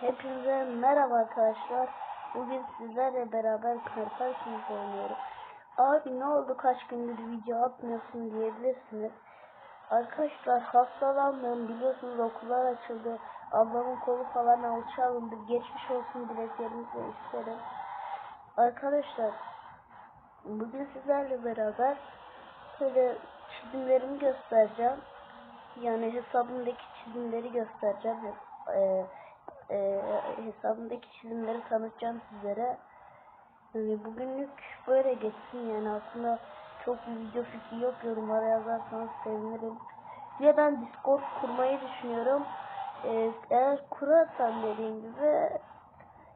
Hepinize merhaba arkadaşlar. Bugün sizlerle beraber Kartal Kings oynuyoruz. Abi ne oldu kaç gündür video atmıyorsun diyebilirsiniz. Arkadaşlar hastalandım biliyorsunuz okullar açıldı. Ablamın kolu falan alçı alındı. Geçmiş olsun dileklerinizi isterim. Arkadaşlar bugün sizlerle beraber şöyle çizimlerimi göstereceğim. Yani hesabımdaki çizimleri göstereceğim. Ee, e, hesabımdaki çizimleri tanıtacağım sizlere. Yani bugünlük böyle geçsin yani aslında çok video fikri yok yorumlara yazarsanız sevinirim. Bir ben Discord kurmayı düşünüyorum. Ee, eğer kurarsam dediğim gibi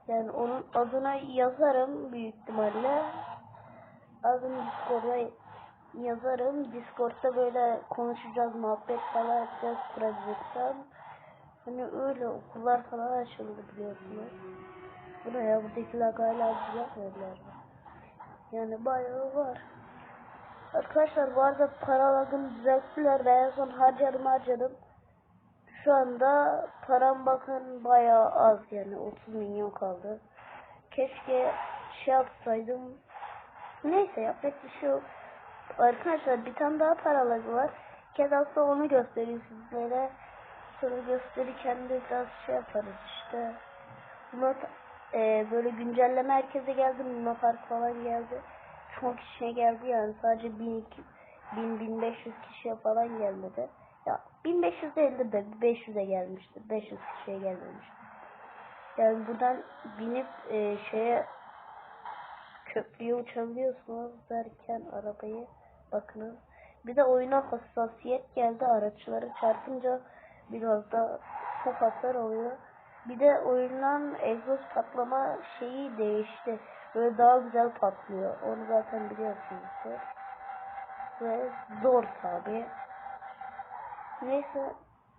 yani onun adına yazarım büyük ihtimalle. Adını Discord'a yazarım. Discord'da böyle konuşacağız, muhabbet falan yapacağız kurabilirsem. Hani öyle okullar falan açıldı biliyorsunuz. Bu ya buradakiler hala düzeltmediler mi? Yani bayağı var. Arkadaşlar bu arada paralagını düzelttiler ve en son harcadım harcadım. Şu anda param bakın bayağı az yani 30 milyon kaldı. Keşke şey yapsaydım. Neyse yapacak bir şey yok. Arkadaşlar bir tane daha paralagı var. Kez hasta onu göstereyim sizlere. Sonra gösterirken de biraz şey yaparız işte. Buna e, böyle güncelleme herkese geldi. Luna falan geldi. Çok kişiye geldi yani. Sadece 1000, 1000 1500 kişiye falan gelmedi. Ya 1500 değildir de 500'e gelmiştir. 500 kişiye gelmemiştir. Yani buradan binip e, şeye köprüye uçabiliyorsunuz derken arabayı bakınız. Bir de oyuna hassasiyet geldi. Araçları çarpınca biraz da çok hasar oluyor. Bir de oyundan egzoz patlama şeyi değişti. Böyle daha güzel patlıyor. Onu zaten biliyorsunuz. Ve zor tabi. Neyse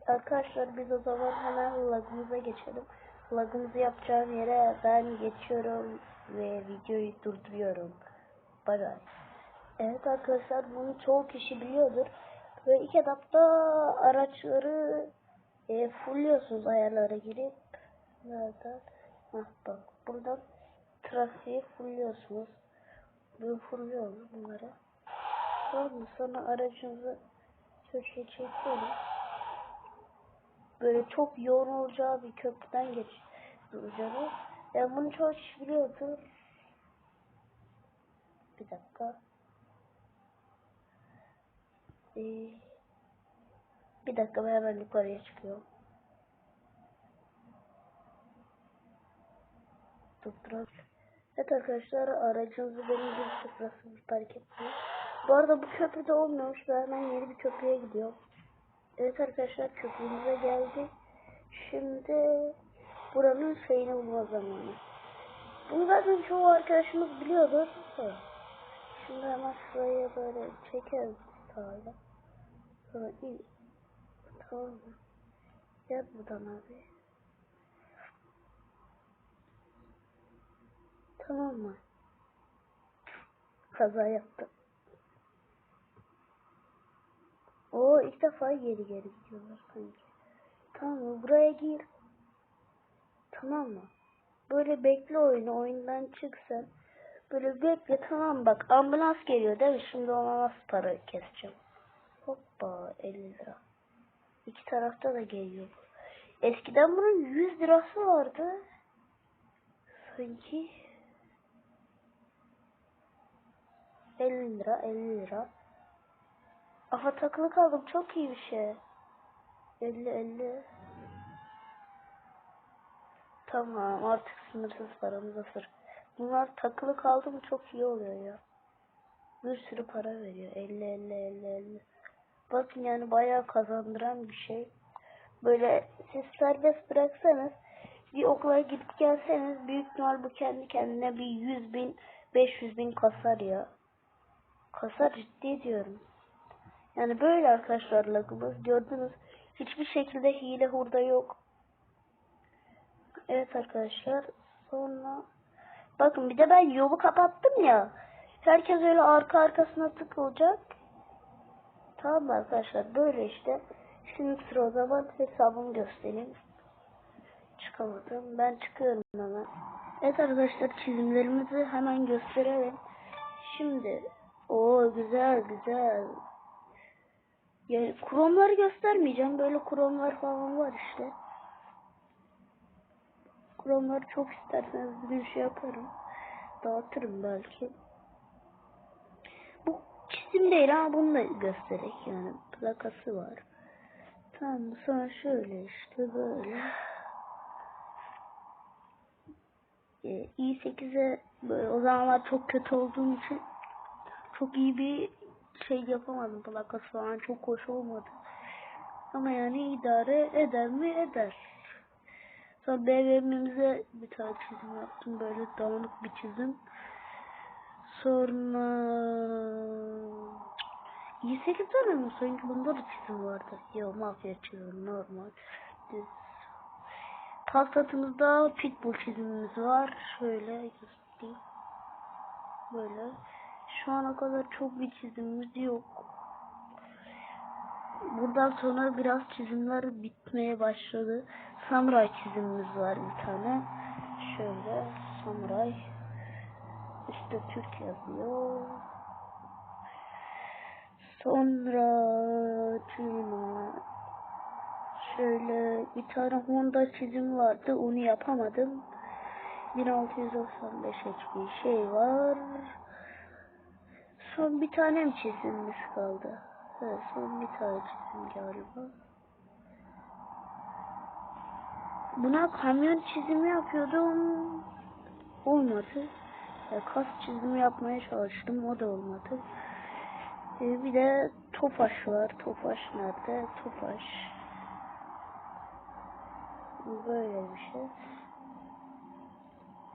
arkadaşlar biz o zaman hemen lagımıza geçelim. Lagımızı yapacağım yere ben geçiyorum ve videoyu durduruyorum. Bay bay. Evet arkadaşlar bunu çoğu kişi biliyordur. Ve ilk etapta araçları e, fulluyorsunuz ayarlara girip nereden? Hah bak buradan trafiği fulluyorsunuz. Böyle fulluyoruz bunları. Mı? Sonra aracınızı köşeye çekiyorum. Böyle çok yoğun olacağı bir köprüden geçeceğiz. Yani bunu çoğu kişi biliyordur. Bir dakika. Ee, bir dakika ben hemen yukarıya çıkıyorum. Tutturalım. Evet arkadaşlar aracınızı benim gibi sıfırasınız fark etmeyin. Bu arada bu köprüde olmuyormuş. Ben hemen yeni bir köprüye gidiyorum. Evet arkadaşlar köprümüze geldik. Şimdi buranın şeyini bulma zamanı. Bunu zaten çoğu arkadaşımız biliyordur. Şimdi hemen şuraya böyle çekeriz sağla. Tamam mı? Gel buradan abi. Tamam mı? Kaza yaptım. O ilk defa geri geri gidiyorlar sanki. Tamam mı? Buraya gir. Tamam mı? Böyle bekle oyunu. Oyundan çıksın. Böyle bekle tamam bak. Ambulans geliyor değil mi? Şimdi ona nasıl para keseceğim? Hoppa 50 lira. İki tarafta da geliyor. Eskiden bunun 100 lirası vardı. Sanki 50 lira 50 lira. Aha takılı kaldım çok iyi bir şey. 50 50. Tamam artık sınırsız paramız hazır. Bunlar takılı kaldı çok iyi oluyor ya. Bir sürü para veriyor. 50 50 50 50. Bakın yani bayağı kazandıran bir şey. Böyle siz serbest bıraksanız bir okula gidip gelseniz büyük ihtimal bu kendi kendine bir 100 bin 500 bin kasar ya. Kasar ciddi diyorum. Yani böyle arkadaşlar lagımız gördünüz. Hiçbir şekilde hile hurda yok. Evet arkadaşlar. Sonra bakın bir de ben yolu kapattım ya. Herkes öyle arka arkasına tıkılacak. Tamam arkadaşlar böyle işte. Şimdi sıra o zaman hesabımı göstereyim. çıkamadım. Ben çıkıyorum hemen. Evet arkadaşlar çizimlerimizi hemen gösterelim. Şimdi o güzel güzel. Yani kromları göstermeyeceğim. Böyle kromlar falan var işte. Kromları çok isterseniz bir şey yaparım. Dağıtırım belki. Çizim değil ama bunu da göstererek yani. Plakası var. Tamam sonra şöyle işte böyle. Ee, i8'e böyle o zamanlar çok kötü olduğum için çok iyi bir şey yapamadım plakası falan çok hoş olmadı. Ama yani idare eder mi eder. Sonra BVM'imize bir tane çizim yaptım böyle dağınık bir çizim. Sonra i8 tane mi? Sanki bunda da çizim vardı. Ya mafya çizim normal. Düz. Tastatımızda pitbull çizimimiz var. Şöyle göstereyim. Böyle. Şu ana kadar çok bir çizimimiz yok. Buradan sonra biraz çizimler bitmeye başladı. Samuray çizimimiz var bir tane. Şöyle samuray. Üstte Türk yazıyor. Sonra Cuma. Şöyle bir tane Honda çizim vardı. Onu yapamadım. 1695 bir şey var. Son bir tane mi çizimimiz kaldı? Evet son bir tane çizim galiba. Buna kamyon çizimi yapıyordum. Olmadı. Kas çizimi yapmaya çalıştım. O da olmadı. E, bir de Tofaş var. Tofaş nerede? Tofaş. Böyle bir şey.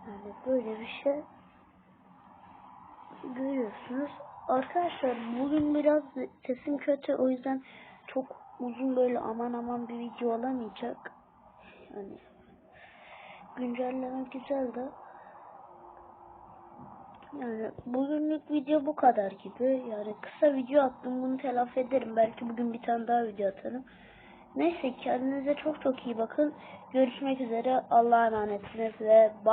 Yani böyle bir şey. Görüyorsunuz. Arkadaşlar bugün biraz sesim kötü. O yüzden çok uzun böyle aman aman bir video olamayacak. Yani güncelleme güzel de. Yani bugünlük video bu kadar gibi. Yani kısa video attım. Bunu telafi ederim. Belki bugün bir tane daha video atarım. Neyse kendinize çok çok iyi bakın. Görüşmek üzere. Allah'a emanetsiniz ve bay.